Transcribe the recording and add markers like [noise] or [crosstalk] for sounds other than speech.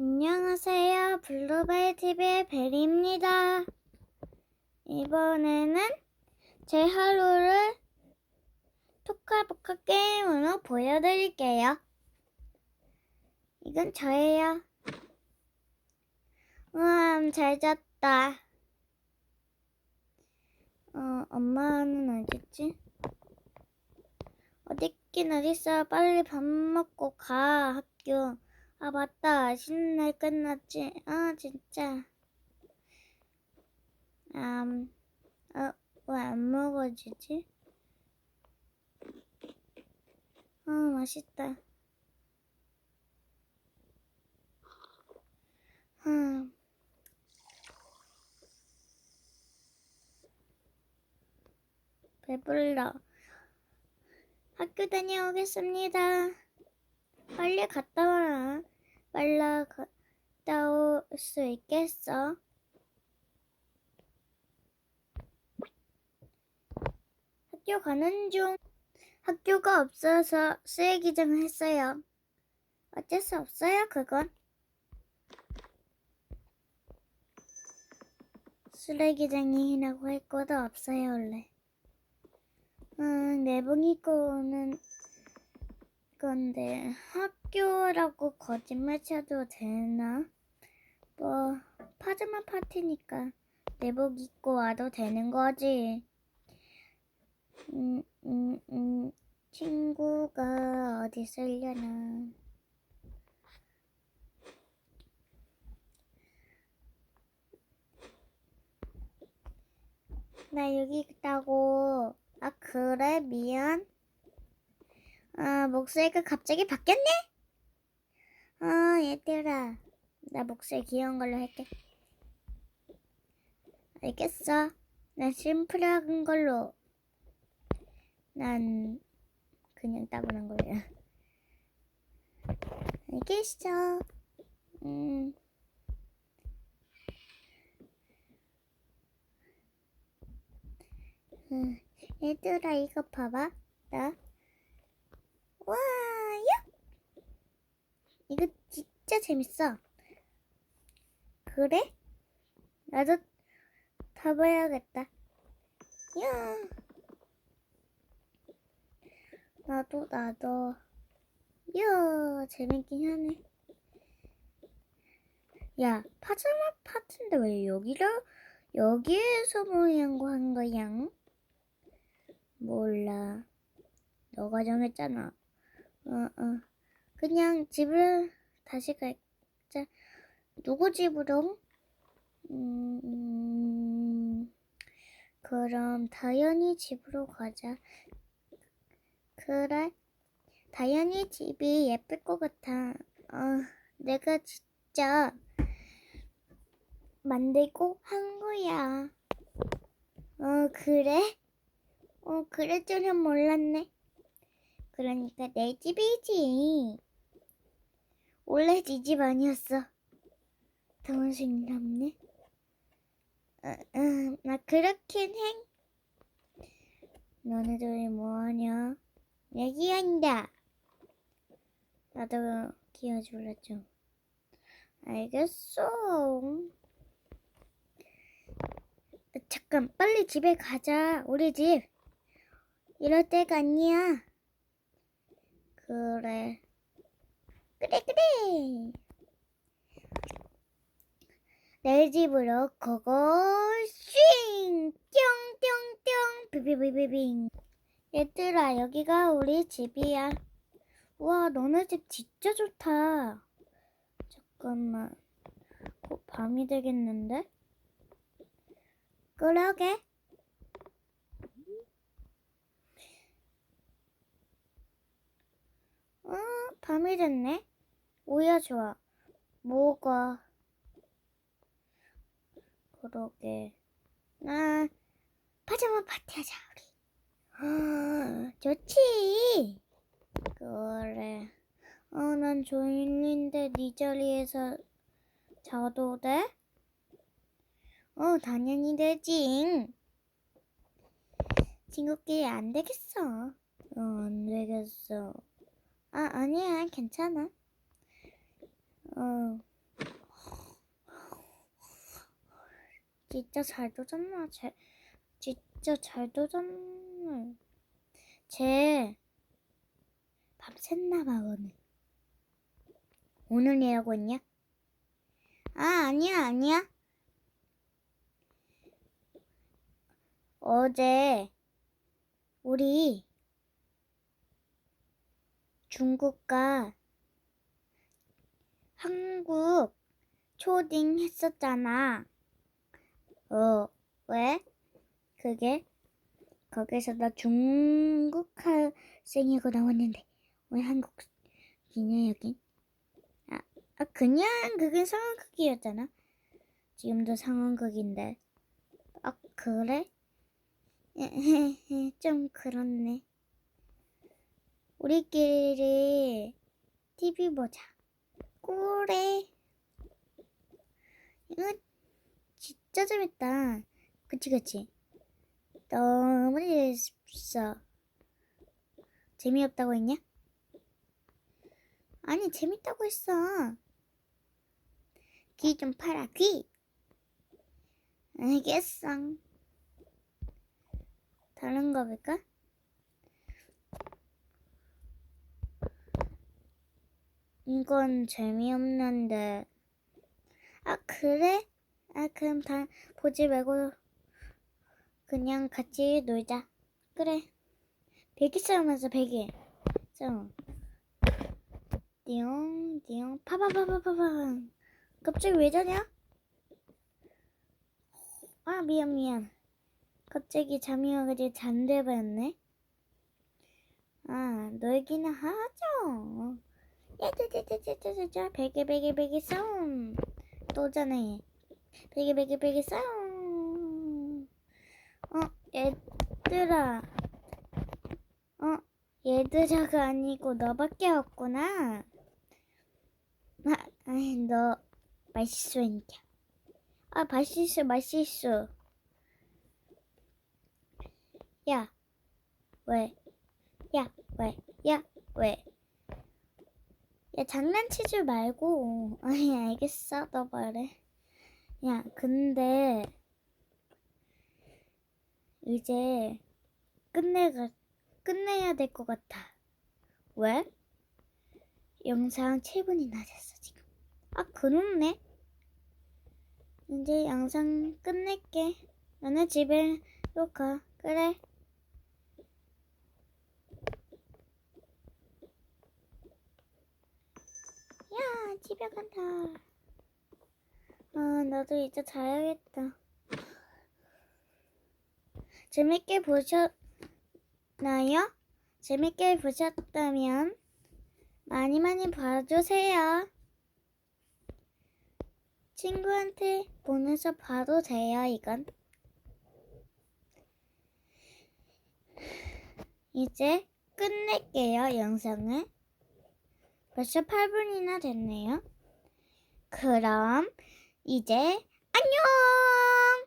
안녕하세요. 블루베리 TV의 베리입니다. 이번에는 제 하루를 토카보카 게임으로 보여드릴게요. 이건 저예요. 우와, 잘 잤다. 어, 엄마는 어딨지? 어딨긴 어딨어. 빨리 밥 먹고 가, 학교. 아, 맞다. 쉬는 날 끝났지. 아, 진짜. 음, 어, 왜 안 먹어지지? 아, 맛있다. 음. 배불러. 학교 다녀오겠습니다. 빨리 갔다 와. 빨리 갔다 올 수 있겠어? 학교 가는 중. 학교가 없어서 쓰레기장을 했어요. 어쩔 수 없어요, 그건. 쓰레기장이라고 할 것도 없어요, 원래. 음, 입고 오는 건데 학교라고 거짓말 쳐도 되나? 뭐 파자마 파티니까 내복 입고 와도 되는 거지. 음, 음, 음, 친구가 어디 있으려나? 나 여기 있다고. 아, 그래? 미안. 아, 목소리가 갑자기 바뀌었네? 아, 얘들아. 나 목소리 귀여운 걸로 할게. 알겠어. 난 심플한 걸로. 난 그냥 따분한 거야. 알겠어. 음. 음. 얘들아 이거 봐봐 나 와요 이거 진짜 재밌어 그래? 나도 타봐야겠다 야 나도 나도 야 재밌긴 하네 야 파자마 파트인데 왜 여기를 여기에서 모양 거한 거야? 몰라. 너가 정했잖아. 어, 어. 그냥 집을 다시 가자. 누구 집으로? 음, 음, 그럼 다현이 집으로 가자. 그래. 다현이 집이 예쁠 것 같아. 어, 내가 진짜 만들고 한 거야. 어, 그래? 어, 그럴 줄은 몰랐네. 그러니까 내 집이지. 원래 네 집 아니었어. 당신답네. 어, 어, 나 그렇긴 행. 너네들이 뭐하냐? 얘기한다. 나도 키워줄래 좀. 알겠어. 어, 잠깐, 빨리 집에 가자. 우리 집. 이럴 때가 아니야. 그래. 그래, 그래. 내 집으로 고고 swing 뿅뿅뿅. 비비비비빙. 얘들아 여기가 우리 집이야. 우와 너네 집 진짜 좋다. 잠깐만. 곧 밤이 되겠는데? 그러게 어, 밤이 됐네. 오야 좋아. 뭐가? 그러게. 나 파자마 파티하자 우리. 아, 좋지. 그래. 어, 난 조인인데 네 자리에서 자도 돼? 어, 당연히 되지. 친구끼리 안 되겠어. 어, 안 되겠어. 아, 아니야. 괜찮아. 어. 진짜 잘 도전나. 잘, 진짜 잘 도전나. 쟤, 밤샜나봐, 오늘. 오늘 이라고 했냐? 아, 아니야, 아니야. 어제, 우리, 중국과 한국 초딩 했었잖아. 어, 왜? 그게 거기서 나 중국 학생이고 나왔는데 왜 한국이냐 여긴? 아, 아 그냥 그게 상황극이었잖아. 지금도 상황극인데. 아 그래? [laughs] 좀 그렇네. 우리끼리 TV 보자. 그래. 이거 진짜 재밌다. 그치, 그치? 너무 재밌어. 재미없다고 했냐? 아니, 재밌다고 했어. 귀 좀 팔아, 귀. 알겠어. 다른 거 볼까? 이건 재미없는데. 아, 그래? 아, 그럼 다 보지 말고 그냥 같이 놀자. 그래. 베개 싸움 하자, 베개. 싸움. 띠용, 띠용, 파파파파파파. 갑자기 왜 자냐? 아, 미안, 미안. 갑자기 잠이 와가지고 잠들어버렸네. 아, 놀기나 하죠. 야자자자자자자 베개 베개 베개 싸움. 또 자네 베개 베개 베개 싸움. 어 얘들아. 어 얘들아가 아니고 너밖에 없구나. 아 아이 너 말실수했냐? 아 말실수 말실수. 야 왜? 야 왜? 야 왜? 야, 장난치지 말고. 아니, 알겠어. 너 말해. 야, 근데, 이제, 끝내가, 끝내야 될 것 같아. 왜? 영상 7분이나 됐어, 지금. 아, 그렇네. 이제 영상 끝낼게. 너네 집에 로 가. 그래. 야, 집에 간다. 아, 나도 이제 자야겠다. 재밌게 보셨나요? 재밌게 보셨다면 많이 많이 봐주세요. 친구한테 보내서 봐도 돼요, 이건. 이제 끝낼게요, 영상을. 벌써 8분이나 됐네요. 그럼 이제 안녕!